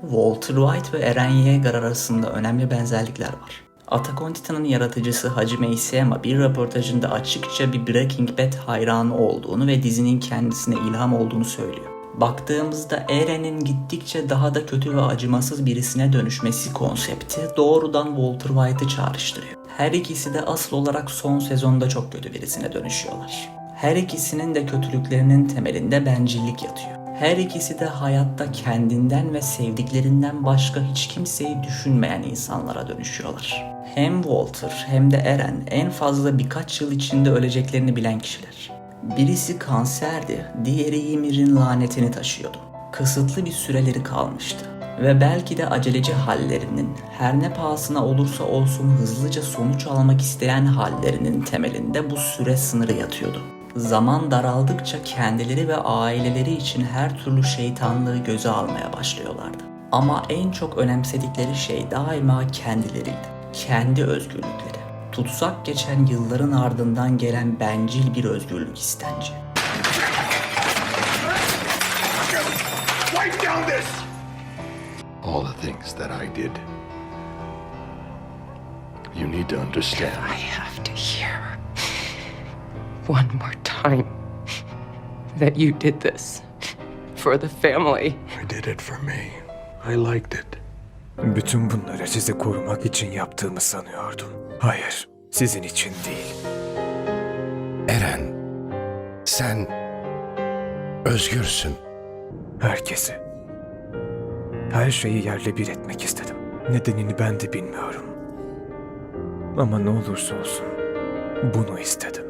Walter White ve Eren Yeager arasında önemli benzerlikler var. Attack on Titan'ın yaratıcısı Hajime Isayama bir röportajında açıkça bir Breaking Bad hayranı olduğunu ve dizinin kendisine ilham olduğunu söylüyor. Baktığımızda Eren'in gittikçe daha da kötü ve acımasız birisine dönüşmesi konsepti doğrudan Walter White'ı çağrıştırıyor. Her ikisi de asıl olarak son sezonda çok kötü birisine dönüşüyorlar. Her ikisinin de kötülüklerinin temelinde bencillik yatıyor. Her ikisi de hayatta kendinden ve sevdiklerinden başka hiç kimseyi düşünmeyen insanlara dönüşüyorlar. Hem Walter hem de Eren en fazla birkaç yıl içinde öleceklerini bilen kişiler. Birisi kanserdi, diğeri Ymir'in lanetini taşıyordu. Kısıtlı bir süreleri kalmıştı. Ve belki de aceleci hallerinin, her ne pahasına olursa olsun hızlıca sonuç almak isteyen hallerinin temelinde bu süre sınırı yatıyordu. Zaman daraldıkça kendileri ve aileleri için her türlü şeytanlığı göze almaya başlıyorlardı. Ama en çok önemsedikleri şey daima kendileriydi. Kendi özgürlükleri. Tutsak geçen yılların ardından gelen bencil bir özgürlük istenci. All the things that I did. You need to understand. I have to one more time that you did this for the family. I did it for me. I liked it. Bütün bunları sizi korumak için yaptığımı sanıyordum. Hayır, sizin için değil. Eren, sen özgürsün. Herkesi. Her şeyi yerle bir etmek istedim. Nedenini ben de bilmiyorum. Ama ne olursa olsun bunu istedim.